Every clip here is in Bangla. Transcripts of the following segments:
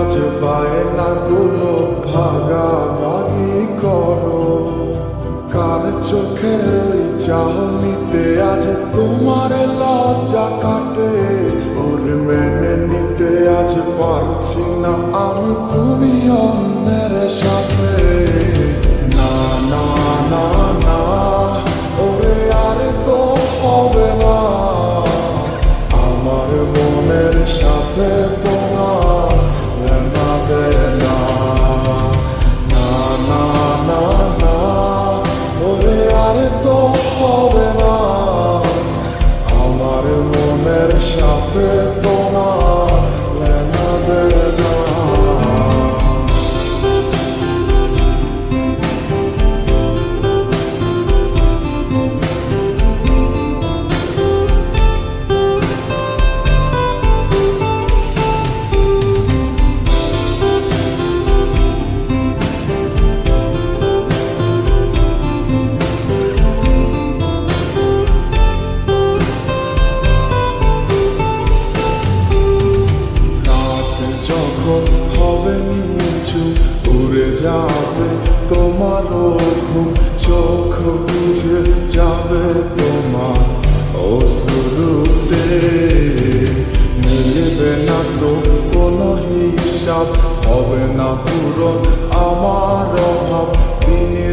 আজ বায়নাগুলো ভাগাভাগি করো। কার চোখে ওই চাহনিতে আজ তোমার লজ্জা কাটে সাথে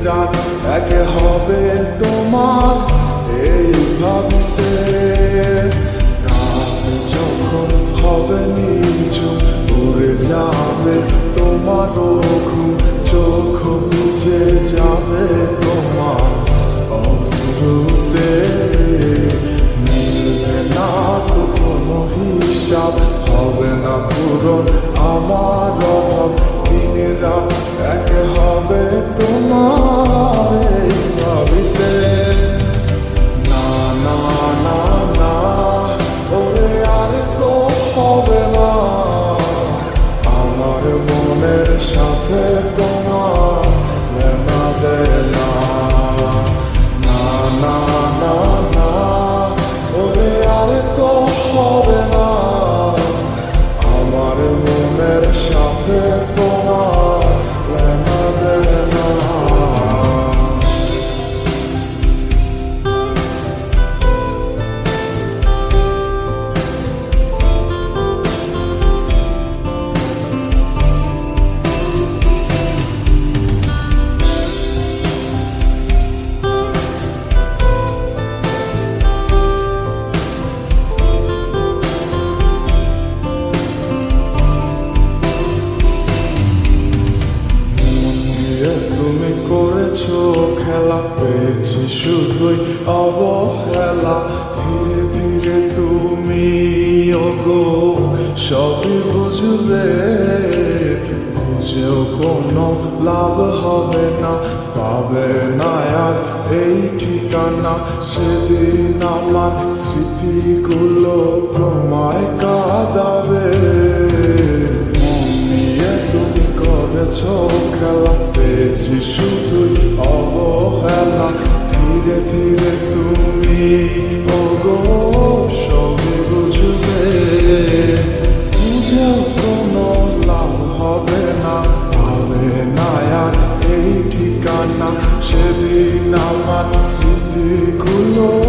রাত এক হবে তোমার এই ভাবতে। রাত যখন হবে নিচু উড়ে যাবে তোমার ঘুম চোখ বুঝে যাবে তোমার অশ্রুতে। মিলবে না তো কোনো হিসাব হবে না পূরণ perfect ওগো সবই বুঝবে বুঝেও কোনো লাভ হবে না। পাবে না আর এই ঠিকানা, সেদিন আমার স্মৃতিগুলো তোমায় কাঁদাবে। স্মৃতিগুলো